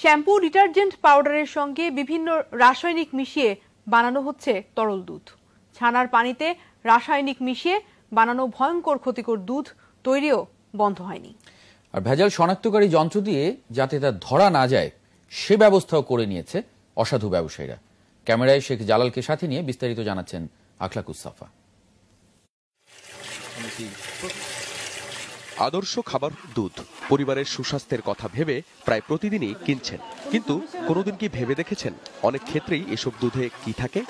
Shampoo, detergent পাউডারের সঙ্গে বিভিন্ন রাসায়নিক মিশিয়ে বানানো হচ্ছে তরল দুধ। ছানার পানিতে রাসায়নিক মিশিয়ে বানানো ভয়ঙ্কর ক্ষতিকর দুধ তৈরিও বন্ধ হয়নি। আর ভেজাল শনাক্তকারী যন্ত্র দিয়ে যাতে তা ধরা না যায়, সে ব্যবস্থাও করে নিয়েছে অসাধু ব্যবসায়ীরা। ক্যামেরায় শেখ জালালকে সাথে নিয়ে বিস্তারিত জানাচ্ছেন আখলাকুসাফা আদর্শ খাবার দুধ। পরিবারের সুস্বাস্থ্যের কথা ভেবে প্রায় প্রতিদিনই কিনছেন। কিন্তু কোনোদিন কি ভেবে দেখেছেন? অনেক ক্ষেত্রেই এসব দুধে কি থাকে?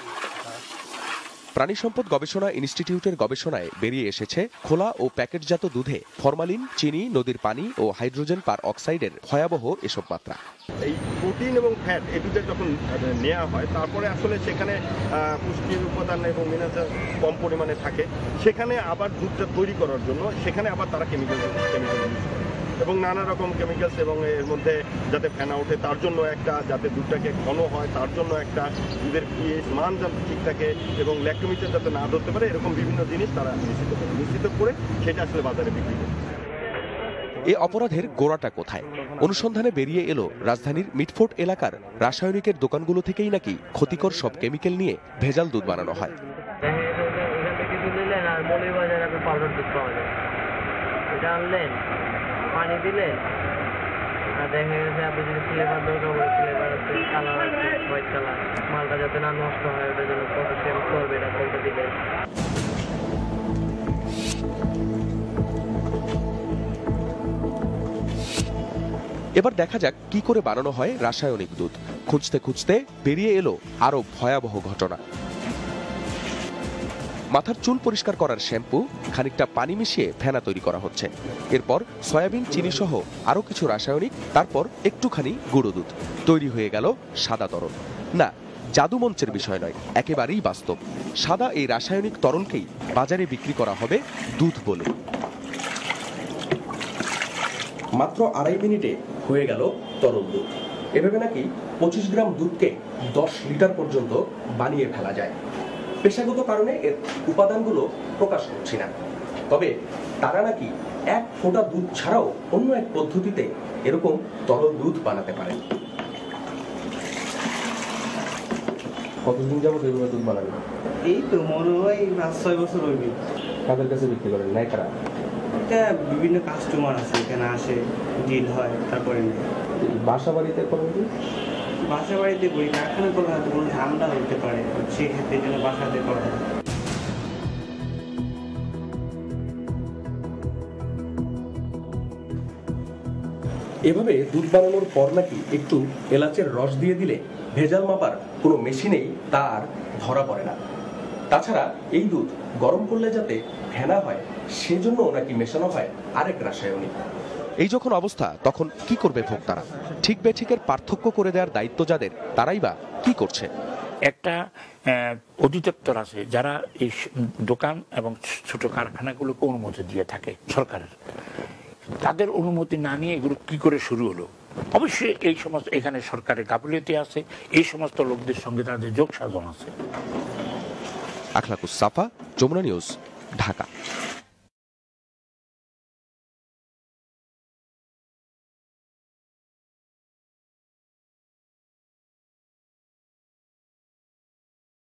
প্রাণী সম্পদ গবেষণা ইনস্টিটিউটের গবেষণায় বেরিয়ে এসেছে খোলা ও প্যাকেটজাত দুধে ফরমালিন, চিনি, নদীর পানি ও হাইড্রোজেন পার অক্সাইডের ভয়াবহ এসব মাত্রা। এই প্রোটিন এবং ফ্যাট এই দুধের যখন নেওয়া হয়, তারপরে আসলে সেখানে পুষ্টির উপাদান এবং মিনারেল কম পরিমাণে থাকে। সেখানে আবার দুধটা তৈরি করার জন্য, সেখানে আবার তারা কেমিক্যাল কেমিক্যাল এবং নানা রকম কেমিক্যালস এবং এর মধ্যে যাতে ফেনা ওঠে তার জন্য একটা যাতে দুধটাকে ঘন হয় তার জন্য একটা দুধের পিএইচ মান যাতে ঠিক থাকে এবং ল্যাক্টোমিটার যাতে না ধরতে পারে এরকম বিভিন্ন জিনিস তারা নিশ্চিত করে নিশ্চিত করে সেটা আসলে বাজারে বিক্রি করে। এ অপরাধের গোড়াটা কোথায়? অনুসন্ধানে বেরিয়ে এলো রাজধানীর মিটফোর্ট এলাকার রাসায়নিকের দোকানগুলো থেকেই নাকি ক্ষতিকর সব কেমিক্যাল নিয়ে ভেজাল দুধ বানানো হয়। এটা আনলেন? পানি দিলেন আর দেখা গেছে আপনি যদি ফ্লেভার দরকার পড়ে ফ্লেভার আছে কালার আছে হোয়াইট কালার মালটা যাতে না নষ্ট হয়, ওটার জন্য পটাশিয়াম করবে, এটা করতে দিলেন এবার দেখা যাক কি করে বানানো হয় রাসায়নিক দুধ। খুঁজতে খুঁজতে বেরিয়ে এলো আরও ভয়াবহ ঘটনা। মাথার চুল পরিষ্কার করার শ্যাম্পু, খানিকটা পানি মিশিয়ে ফেনা তৈরি করা হচ্ছে। এরপর সয়াবিন চিনি সহ আরও কিছু রাসায়নিক, তারপর একটুখানি গুঁড়ো দুধ। তৈরি হয়ে গেল সাদা তরল। না, জাদু মঞ্চের বিষয় নয়, একেবারেই বাস্তব। সাদা এই রাসায়নিক তরলকেই বাজারে বিক্রি করা হবে দুধ বলে। মাত্র আড়াই মিনিটে হয়ে গেল তরল দুধ। এভাবে নাকি পঁচিশ গ্রাম দুধকে দশ লিটার পর্যন্ত বানিয়ে ফেলা যায়। পেশাগত কারণে এর উপাদানগুলো প্রকাশ করছি না। তবে তারা নাকি এক ফোঁটা দুধ ছাড়াও অন্য এক পদ্ধতিতে এরকম তরল দুধ বানাতে পারে। কতদিন যাবত এভাবে দুধ বানাবেন? এই তো মনে হয় পাঁচ ছয় বছর হইবে কাদের কাছে বিক্রি করেন? নাই খারাপ এটা বিভিন্ন কাস্টমার আছে এখানে আসে ডিল হয় তারপরে বাসা বাড়িতে করেন কি বাসা বাড়িতে করি কারখানা করলে হয়তো কোনো ঝামেলা হতে পারে সেক্ষেত্রে বাসাতে করা এভাবে দুধ বানানোর পর নাকি একটু এলাচের রস দিয়ে দিলে ভেজাল মাপার কোনো মেশিনেই তার ধরা পড়ে না। তাছাড়া এই দুধ গরম করলে যাতে ফেনা হয় সেজন্য নাকি মেশানো হয় আরেক রাসায়নিক। এই যখন অবস্থা তখন কি করবে ভোক্তারা? ঠিক বেঠিকের পার্থক্য করে দেওয়ার দায়িত্ব যাদের তারাই বা কি করছে? একটা অধিদপ্তর আছে যারা এই দোকান এবং ছোট কারখানাগুলোকে অনুমতি দিয়ে থাকে সরকারের। তাদের অনুমতি না নিয়ে এগুলো কি করে শুরু হলো? অবশ্যই এই সমস্ত এখানে সরকারের গাফিলতি আছে এই সমস্ত লোকদের সঙ্গে তাদের যোগ সাধন আছে। আখলাকুস সাফা যমুনা নিউজ ঢাকা।